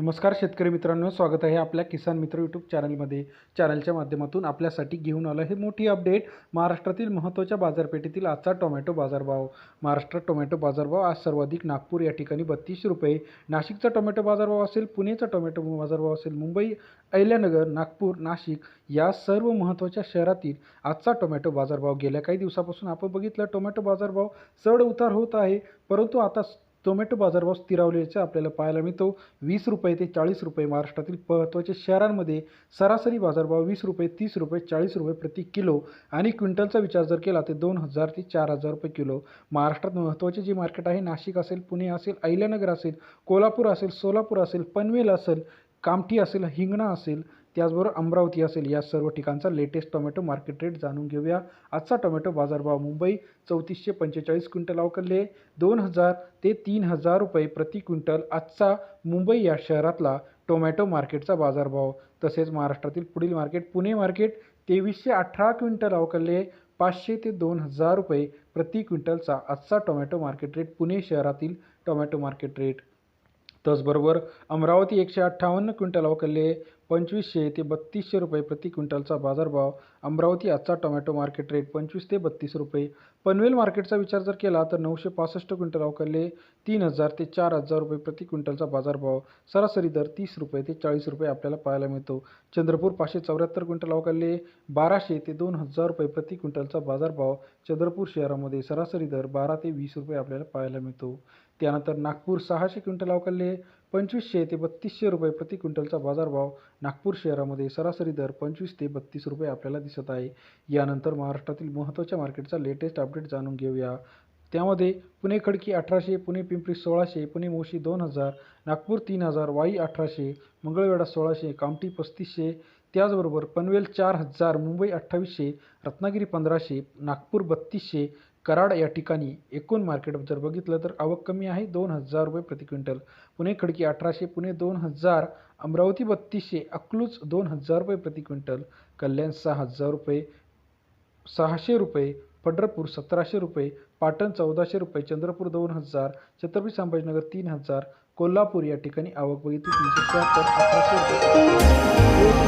नमस्कार शेतकरी मित्रांनो स्वागत आहे आपल्या किसान मित्र यूट्यूब चॅनलमध्ये चॅनलच्या माध्यमातून आपल्यासाठी घेऊन आलं हे मोठी अपडेट महाराष्ट्रातील महत्त्वाच्या बाजारपेठेतील आजचा टोमॅटो बाजारभाव. महाराष्ट्रात टोमॅटो बाजारभाव आज सर्वाधिक नागपूर या ठिकाणी बत्तीस रुपये. नाशिकचा टोमॅटो बाजारभाव असेल पुणेचा टोमॅटो बाजारभाव असेल मुंबई अहिल्यानगर नागपूर नाशिक या सर्व महत्त्वाच्या शहरातील आजचा टोमॅटो बाजारभाव गेल्या काही दिवसापासून आपण बघितलं. टोमॅटो बाजारभाव चढ उतार होत आहे परंतु आता टोमॅटो बाजारभाव स्थिरावल्याचं आपल्याला पाहायला मिळतो. वीस रुपये ते चाळीस रुपये महाराष्ट्रातील महत्त्वाच्या शहरांमध्ये सरासरी बाजारभाव वीस रुपये तीस रुपये चाळीस रुपये प्रति किलो आणि क्विंटलचा विचार जर केला तर दोन हजार ते चार हजार रुपये किलो. महाराष्ट्रात महत्त्वाचे जे मार्केट आहे नाशिक असेल पुणे असेल अहिल्यानगर असेल कोल्हापूर असेल सोलापूर असेल पनवेल असेल कामठी असेल हिंगणा असेल त्याचबरोबर अमरावती असेल या सर्व ठिकाणचा लेटेस्ट टोमॅटो मार्केट रेट जाणून घेऊया. आजचा टोमॅटो बाजारभाव मुंबई चौतीसशे पंचेचाळीस क्विंटल अवकलले दोन हजार ते तीन हजार रुपये प्रति क्विंटल आजचा मुंबई या शहरातला टोमॅटो मार्केटचा बाजारभाव तसेच महाराष्ट्रातील पुढील मार्केट पुणे मार्केट तेवीसशे अठरा क्विंटल अवकलले पाचशे ते दोन हजार रुपये प्रति क्विंटलचा आजचा टोमॅटो मार्केट रेट पुणे शहरातील टोमॅटो मार्केट रेट त्याचबरोबर अमरावती एकशे अठ्ठावन्न क्विंटल अवकलले पंचवीसशे ते बत्तीसशे रुपये प्रति क्विंटलचा बाजारभाव. अमरावती आजचा टोमॅटो मार्केट रेट पंचवीस ते बत्तीस रुपये. पनवेल मार्केटचा विचार जर केला तर नऊशे पासष्ट क्विंटल अवकलले तीन हजार ते चार हजार रुपये प्रति क्विंटलचा बाजारभाव. सरासरी दर तीस रुपये ते चाळीस रुपये आपल्याला पाहायला मिळतो. चंद्रपूर पाचशे चौऱ्याहत्तर क्विंटल अवकलले बाराशे ते दोन हजार रुपये प्रति क्विंटलचा बाजारभाव. चंद्रपूर शहरामध्ये सरासरी दर बारा ते वीस रुपये आपल्याला पाहायला मिळतो. त्यानंतर नागपूर सहाशे क्विंटल अवकलले पंचवीसशे ते बत्तीसशे रुपये प्रति क्विंटलचा बाजारभाव नागपूर शहरामध्ये सरासरी दर पंचवीस ते बत्तीस रुपये आपल्याला दिसत आहे. यानंतर महाराष्ट्रातील महत्त्वाच्या मार्केटचा लेटेस्ट अपडेट जाणून घेऊया. त्यामध्ये पुणे खडकी अठराशे पुणे पिंपरी सोळाशे पुणे मोशी दोन हजार नागपूर तीन हजार वाई अठराशे मंगळवेढा सोळाशे कामठी पस्तीसशे त्याचबरोबर पनवेल चार हजार मुंबई अठ्ठावीसशे रत्नागिरी पंधराशे नागपूर बत्तीसशे कराड या ठिकाणी एकूण मार्केट जर बघितलं तर आवक कमी आहे दोन हजार रुपये प्रति क्विंटल. पुणे खडकी अठराशे पुणे दोन हजार अमरावती बत्तीसशे अकलूज दोन हजार रुपये प्रति क्विंटल. कल्याण सहा हजार रुपये सहाशे रुपये पंढरपूर सतराशे रुपये पाटण चौदाशे रुपये चंद्रपूर दोन हजार छत्रपती संभाजीनगर तीन हजार कोल्हापूर या ठिकाणी आवक बघितली तीनशे शहात्तर अठराशे रुपये.